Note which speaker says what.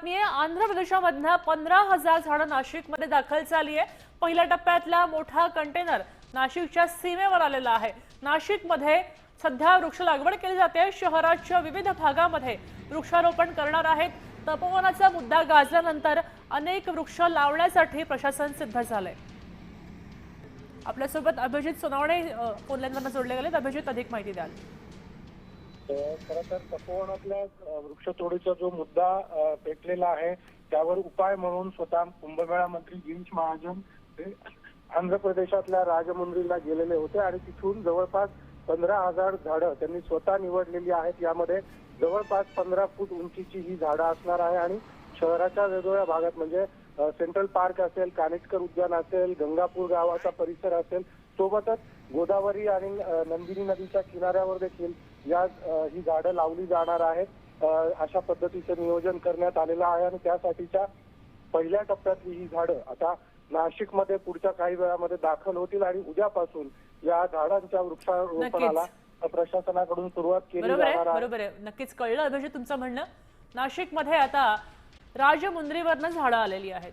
Speaker 1: बातमी आहे आंध्र प्रदेशामधनं पंधरा हजार झाडं नाशिकमध्ये दाखल झाली आहे. पहिल्या टप्प्यातला मोठा कंटेनर नाशिकच्या सीमेवर आलेला आहे. नाशिकमध्ये सध्या वृक्ष लागवड केली जाते. शहराच्या विविध भागामध्ये वृक्षारोपण करणार आहेत. तपोवनाचा मुद्दा गाजल्यानंतर अनेक वृक्ष लावण्यासाठी प्रशासन सिद्ध झालंय. आपल्यासोबत अभिजित सोनावणे अ, जोडले गेलेत अभिजित अधिक माहिती द्याल.
Speaker 2: खर तर तपोवनातल्या वृक्षतोडीचा जो मुद्दा पेटलेला आहे त्यावर उपाय म्हणून स्वतः कुंभमेळा मंत्री गिरीश महाजन हे आंध्र प्रदेशातल्या राजमुंद्रीला गेलेले होते आणि तिथून जवळपास पंधरा हजार झाडं त्यांनी स्वतः निवडलेली आहेत. यामध्ये जवळपास पंधरा फूट उंचीची ही झाडं असणार आहे आणि शहराच्या वेगवेगळ्या भागात म्हणजे सेंट्रल पार्क असेल कानेटकर उद्यान असेल गंगापूर गावाचा परिसर असेल सोबतच गोदावरी आणि नंदिनी नदीच्या किनाऱ्यावर देखील या ही झाडं लावली जाणार आहेत. अशा पद्धतीचं नियोजन करण्यात आलेलं आहे आणि त्यासाठीच्या पहिल्या टप्प्यातली ही झाडं आता नाशिकमध्ये पुढच्या काही वेळामध्ये दाखल होतील आणि उद्यापासून या झाडांच्या वृक्षारोपणाला प्रशासनाकडून सुरुवात केली जाणार आहे.
Speaker 1: बरोबर आहे. नक्कीच कळलं अभिजित तुमचं म्हणणं. नाशिकमध्ये आता राजमुंद्रीवरनं झाडं आलेली आहेत.